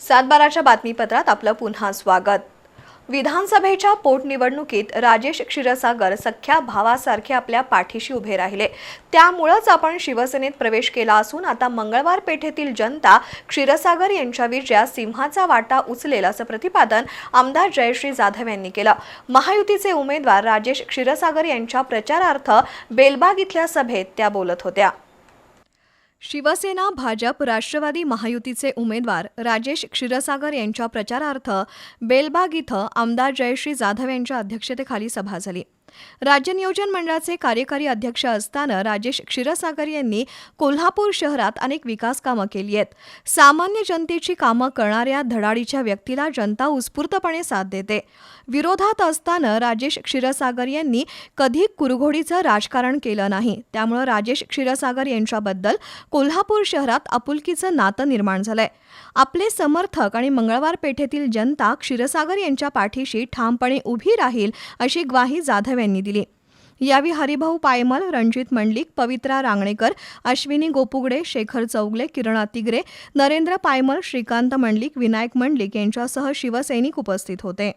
सातबाराच्या बातमीपत्रात आपलं पुन्हा स्वागत. विधानसभेच्या पोटनिवडणुकीत राजेश क्षीरसागर सख्या भावासारखे आपल्या पाठीशी उभे राहिले. त्यामुळंच आपण शिवसेनेत प्रवेश केला असून आता मंगळवार पेठेतील जनता क्षीरसागर यांच्या विजयात सिंहाचा वाटा उचलेल असं प्रतिपादन आमदार जयश्री जाधव यांनी केलं. महायुतीचे उमेदवार राजेश क्षीरसागर यांच्या प्रचारार्थ बेलबाग इथल्या सभेत त्या बोलत होत्या. शिवसेना भाजप राष्ट्रवादी महायुतीचे उमेदवार राजेश क्षीरसागर यांच्या प्रचारार्थ बेलबाग इथं आमदार जयश्री जाधव यांच्या अध्यक्षतेखाली सभा झाली. राज्य नियोजन मंडळाचे कार्यकारी अध्यक्ष असताना राजेश क्षीरसागर यांनी कोल्हापूर शहरात अनेक विकास कामं केली आहेत. सामान्य जनतेची कामं करणाऱ्या धडाडीच्या व्यक्तीला जनता उत्स्फूर्तपणे साथ देते. विरोधात असताना राजेश क्षीरसागर यांनी कधी कुरघोडीचं राजकारण केलं नाही. त्यामुळं राजेश क्षीरसागर यांच्याबद्दल कोल्हापूर शहरात आपुलकीचं नातं निर्माण झालंय. आपले समर्थक आणि मंगळवार पेठेतील जनता क्षीरसागर यांच्या पाठीशी ठामपणे उभी राहील अशी ग्वाही जाधव यांनी दिली. यावेळी हरिभाऊ पायमल रणजित मंडलिक पवित्रा रांगणेकर अश्विनी गोपुगडे शेखर चौगले किरणा तिगरे नरेंद्र पायमल श्रीकांत मंडलिक विनायक मंडलिक यांच्यासह शिवसैनिक उपस्थित होते.